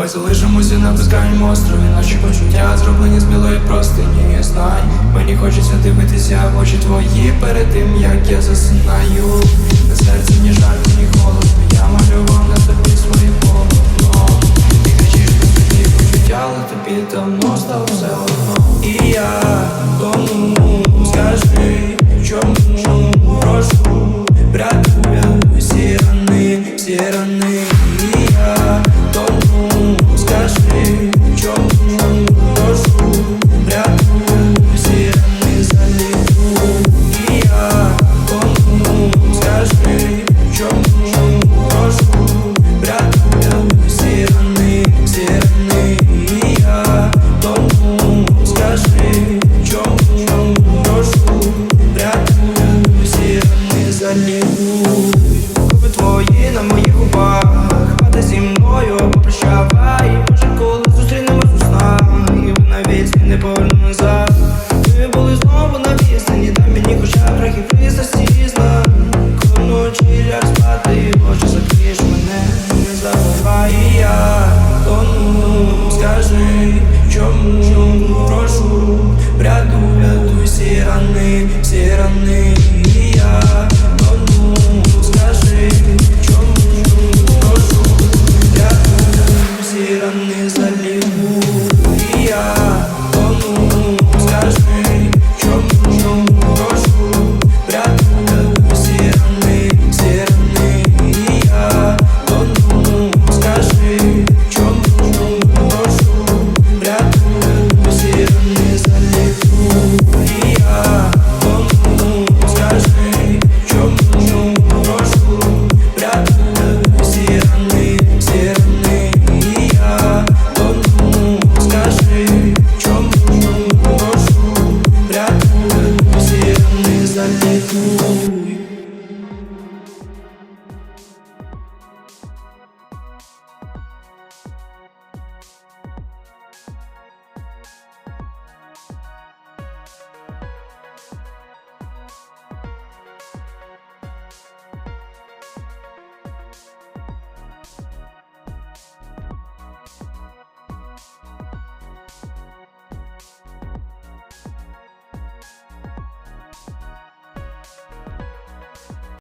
Давай залишимося на безкрайньому острові Наші почуття зроблені з білої простині. Знай, мені хочеться дивитися в очі твої Перед тим як я засинаю. На серці ні жаль, ні холодно. Я малював на тобі своє полотно. Ти кричиш тоді почуття, але тобі давно стало все Губи твої на моїх губах, хвати зі мною попрощав.